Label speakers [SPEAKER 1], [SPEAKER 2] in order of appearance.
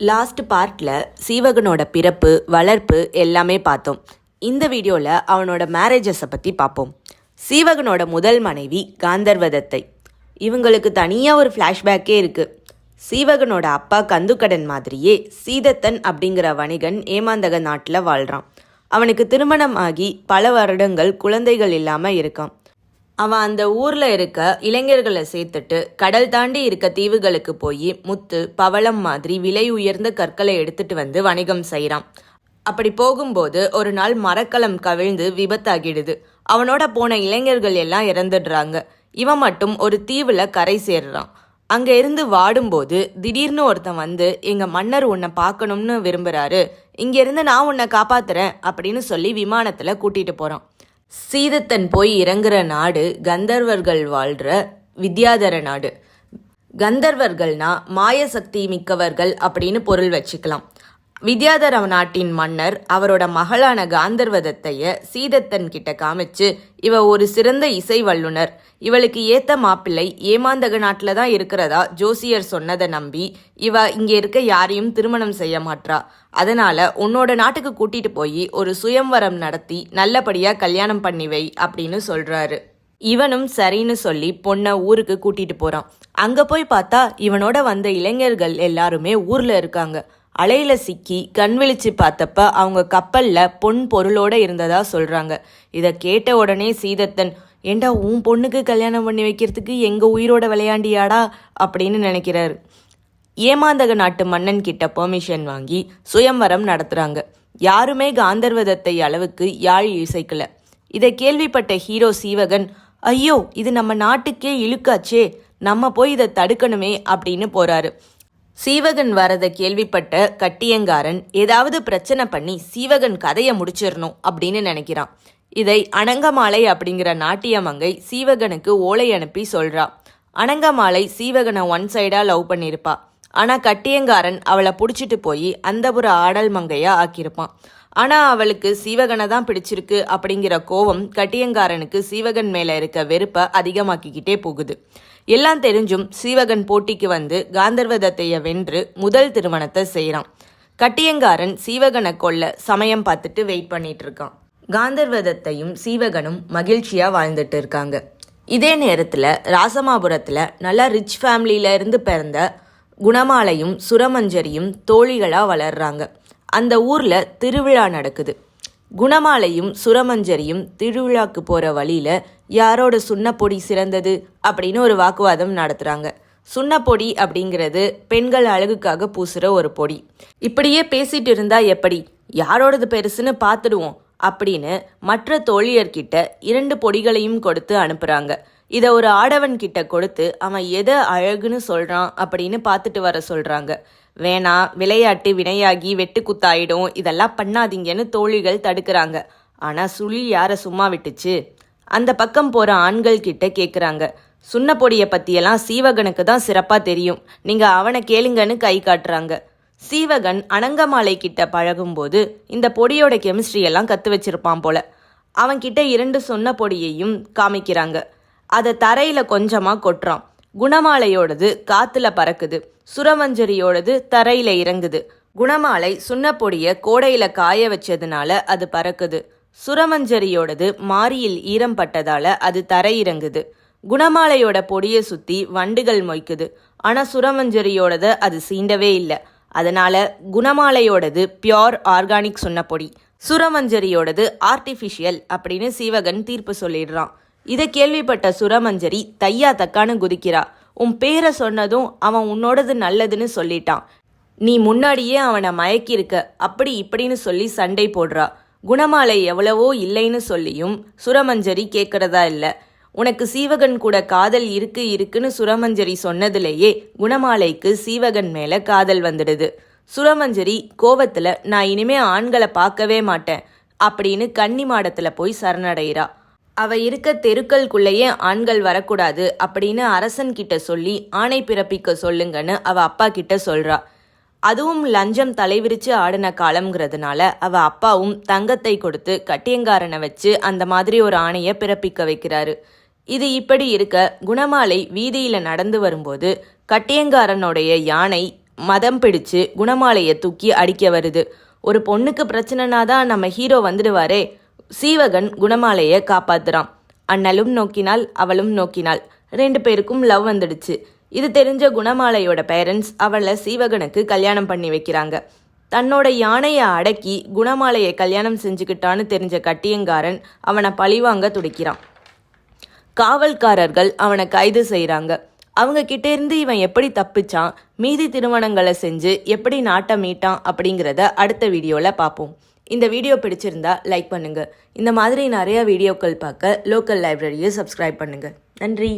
[SPEAKER 1] Last பார்ட்டில் சீவகனோட பிறப்பு வளர்ப்பு எல்லாமே பார்த்தோம். இந்த வீடியோவில் அவனோட மேரேஜஸை பற்றி பார்ப்போம் சீவகனோட முதல் மனைவி காந்தர்வதத்தை. இவங்களுக்கு தனியாக ஒரு ஃப்ளாஷ்பேக்கே இருக்குது சீவகனோட அப்பா கந்துக்கடன் மாதிரியே சீதத்தன் அப்படிங்கிற வணிகன் ஏமாந்தக நாட்டில் வாழ்கிறான் அவனுக்கு திருமணம் ஆகி பல வருடங்கள் குழந்தைகள் இல்லாமல் இருக்கான். அவன் அந்த ஊர்ல இருக்க இளைஞர்களை சேர்த்துட்டு கடல் தாண்டி இருக்க தீவுகளுக்கு போய் முத்து பவளம் மாதிரி விலை உயர்ந்த கற்களை எடுத்துட்டு வந்து வணிகம் செய்கிறான் அப்படி போகும்போது ஒரு நாள் மரக்கலம் கவிழ்ந்து விபத்தாகிடுது. அவனோட போன இளைஞர்கள் எல்லாம் இறந்துடுறாங்க. இவன் மட்டும் ஒரு தீவுல கரை சேர்றான். அங்க இருந்து வாடும்போது திடீர்னு ஒருத்தன் வந்து எங்க மன்னர் உன்னை பார்க்கணும்னு விரும்புறாரு. இங்க இருந்து நான் உன்னை காப்பாத்துறேன் அப்படின்னு சொல்லி விமானத்துல கூட்டிட்டு போறான். சீதத்தன் போய் இறங்குற நாடு கந்தர்வர்கள் வாழ்ற வித்யாதர நாடு. கந்தர்வர்கள்னா மாய சக்தி மிக்கவர்கள் அப்படின்னு பொருள் வச்சுக்கலாம். வித்யாதர நாட்டின் மன்னர் அவரோட மகளான காந்தர்வதத்தைய சீதத்தன் கிட்ட காமிச்சு இவ ஒரு சிறந்த இசை வல்லுனர் இவளுக்கு ஏத்த மாப்பிள்ளை ஏமாந்தக நாட்டில் தான் இருக்கிறதா? ஜோசியர் சொன்னதை நம்பி இவ இங்க இருக்க யாரையும் திருமணம் செய்ய மாட்றா. அதனால உன்னோட நாட்டுக்கு கூட்டிட்டு போய் ஒரு சுயம்வரம் நடத்தி நல்லபடியா கல்யாணம் பண்ணி வை அப்படின்னு சொல்றாரு. இவனும் சரின்னு சொல்லி பொண்ணை ஊருக்கு கூட்டிட்டு போறான். அங்க போய் பார்த்தா இவனோட வந்த இளைஞர்கள் எல்லாருமே ஊர்ல இருக்காங்க. அலையில சிக்கி கண் விழிச்சு பார்த்தப்ப அவங்க கப்பல்ல பொன் பொருளோட இருந்ததா சொல்றாங்க. இதை கேட்ட உடனே சீதத்தன் ஏண்டா உன் பொண்ணுக்கு கல்யாணம் பண்ணி வைக்கிறதுக்கு எங்க உயிரோட விளையாண்டியாடா? அப்படின்னு நினைக்கிறாரு. ஏமாந்தக நாட்டு மன்னன் கிட்ட பெர்மிஷன் வாங்கி சுயம்வரம் நடத்துறாங்க. யாருமே காந்தர்வதத்தை அளவுக்கு யாழ் இசைக்கல. இதை கேள்விப்பட்ட ஹீரோ சீவகன் ஐயோ இது நம்ம நாட்டுக்கே இழுக்காச்சே. நம்ம போய் இதை தடுக்கணுமே அப்படின்னு போறாரு. சீவகன் வரதை கேள்விப்பட்ட கட்டியங்காரன் ஏதாவது பிரச்சனை பண்ணி சீவகன் கதையை முடிச்சிடணும் அப்படின்னு நினைக்கிறான். இதை அனங்கமாலை அப்படிங்கிற நாட்டியமங்கை சீவகனுக்கு ஓலை அனுப்பி சொல்றா. அனங்கமாலை சீவகனை ஒன் சைடா லவ் பண்ணியிருப்பா. ஆனா கட்டியங்காரன் அவளை புடிச்சிட்டு போய் அந்தபுர ஆடல் மங்கையா ஆக்கியிருப்பான். ஆனா அவளுக்கு சீவகனை தான் பிடிச்சிருக்கு அப்படிங்கிற கோவம் கட்டியங்காரனுக்கு சீவகன் மேல இருக்க வெறுப்பை அதிகமாக்கிக்கிட்டே போகுது. எல்லாம் தெரிஞ்சும் சீவகன் போட்டிக்கு வந்து காந்தர்வதத்தைய வென்று முதல் திருமணத்தை செய்கிறான் கட்டியங்காரன் சீவகனை கொல்ல சமயம் பார்த்துட்டு வெயிட் பண்ணிட்டு இருக்கான். காந்தர்வதத்தையும் சீவகனும் மகிழ்ச்சியா வாழ்ந்துட்டு இருக்காங்க. இதே நேரத்தில் ராசமாபுரத்தில் நல்லா ரிச் ஃபேமிலியில இருந்து பிறந்த குணமாலையும் சுரமஞ்சரியும் தோழிகளாக வளர்றாங்க. அந்த ஊரில் திருவிழா நடக்குது. குணமாலையும் சுரமஞ்சரியும் திருவிழாக்கு போற வழியில யாரோட சுண்ணப்பொடி சிறந்தது அப்படின்னு ஒரு வாக்குவாதம் நடத்துறாங்க. சுண்ணப்பொடி அப்படிங்கிறது பெண்கள் அழகுக்காக பூசுற ஒரு பொடி. இப்படியே பேசிட்டு இருந்தா எப்படி? யாரோடது பெருசுன்னு பார்த்துடுவோம் அப்படின்னு மற்ற தோழியர்கிட்ட இரண்டு பொடிகளையும் கொடுத்து அனுப்புறாங்க. இதை ஒரு ஆடவன் கிட்ட கொடுத்து அவன் எதை அழகுன்னு சொல்றான் அப்படின்னு பார்த்துட்டு வர சொல்றாங்க. வேணாம் விளையாட்டு வினையாகி வெட்டுக்குத்தாயிடும். இதெல்லாம் பண்ணாதீங்கன்னு தோழிகள் தடுக்கிறாங்க. ஆனா சுழி யார சும்மா விட்டுச்சு? அந்த பக்கம் போற ஆண்கள் கிட்ட கேக்குறாங்க. சுண்ண பொடிய பத்தியெல்லாம் சீவகனுக்கு தான் சிறப்பா தெரியும். நீங்க அவனை கேளுங்கன்னு கை காட்டுறாங்க. சீவகன் அனங்கமாலை கிட்ட பழகும்போது இந்த பொடியோட கெமிஸ்ட்ரி எல்லாம் கத்து வச்சிருப்பான் போல. அவன்கிட்ட இரண்டு சொன்ன பொடியையும் காமிக்கிறாங்க. அதை தரையில கொஞ்சமா கொட்டுறான். குணமாலையோடது காத்துல பறக்குது. சுரமஞ்சரியோடது தரையில இறங்குது. குணமாலை சுண்ணப்பொடிய கோடையில காய வச்சதுனால அது பறக்குது. சுரமஞ்சரியோடது மாரியில் ஈரம் பட்டதால அது தரை இறங்குது. குணமாலையோட பொடியை சுத்தி வண்டுகள் மொய்க்குது. ஆனா சுரமஞ்சரியோடத அது சீண்டவே இல்லை. அதனால குணமாலையோடது பியோர் ஆர்கானிக் சுண்ணப்பொடி. சுரமஞ்சரியோடது ஆர்டிஃபிஷியல் அப்படின்னு சீவகன் தீர்ப்பு சொல்லிடுறான். இதை கேள்விப்பட்ட சுரமஞ்சரி தையா தக்கான்னு குதிக்கிறா. உன் பேரை சொன்னதும் அவன் உன்னோடது நல்லதுன்னு சொல்லிட்டான். நீ முன்னாடியே அவனை மயக்கியிருக்க. அப்படி இப்படின்னு சொல்லி சண்டை போடுறா. குணமாலை எவ்வளவோ இல்லைன்னு சொல்லியும் சுரமஞ்சரி கேட்கறதா இல்லை. உனக்கு சீவகன் கூட காதல் இருக்கு இருக்குன்னு சுரமஞ்சரி சொன்னதுலேயே குணமாலைக்கு சீவகன் மேல காதல் வந்துடுது. சுரமஞ்சரி கோவத்துல நான் இனிமே ஆண்களை பார்க்கவே மாட்டேன். அப்படின்னு கன்னி மாடத்துல போய் சரணடைகிறா அவ இருக்க தெருக்களுக்குள்ளேயே ஆண்கள் வரக்கூடாது அப்படின்னு அரசன் கிட்ட சொல்லி ஆணை பிறப்பிக்க சொல்லுங்கன்னு அவ அப்பா கிட்ட சொல்றா. அதுவும் லஞ்சம் தலைவிரிச்சு ஆடின காலம்ங்கிறதுனால அவ அப்பாவும் தங்கத்தை கொடுத்து கட்டியங்காரனை வச்சு அந்த மாதிரி ஒரு ஆணையை பிறப்பிக்க வைக்கிறாரு. இது இப்படி இருக்க குணமாலை வீதியில நடந்து வரும்போது கட்டியங்காரனுடைய யானை மதம் பிடிச்சு குணமாலையை தூக்கி அடிக்க வருது. ஒரு பொண்ணுக்கு பிரச்சனைனா தான் நம்ம ஹீரோ வந்துடுவாரே சீவகன் குணமாலையை காப்பாத்துறான். அண்ணலும் நோக்கினாள் அவளும் நோக்கினாள் ரெண்டு பேருக்கும் லவ் வந்துடுச்சு. இது தெரிஞ்ச குணமாலையோட பேரண்ட்ஸ் அவளை சீவகனுக்கு கல்யாணம் பண்ணி வைக்கிறாங்க. தன்னோட யானையை அடக்கி குணமாலையை கல்யாணம் செஞ்சுக்கிட்டான்னு தெரிஞ்ச கட்டியங்காரன் அவனை பழிவாங்க துடிக்கிறான். காவல்காரர்கள் அவனை கைது செய்கிறாங்க அவங்க கிட்டேருந்து இவன் எப்படி தப்பிச்சான் மீதி திருமணங்களை செஞ்சு எப்படி நாட்டை மீட்டான் அப்படிங்கிறத அடுத்த வீடியோவில் பார்ப்போம். இந்த வீடியோ பிடிச்சிருந்தா லைக் பண்ணுங்கள் இந்த மாதிரி நிறையா வீடியோக்கள் பார்க்க லோக்கல் லைப்ரரியை சப்ஸ்கிரைப் பண்ணுங்கள் நன்றி.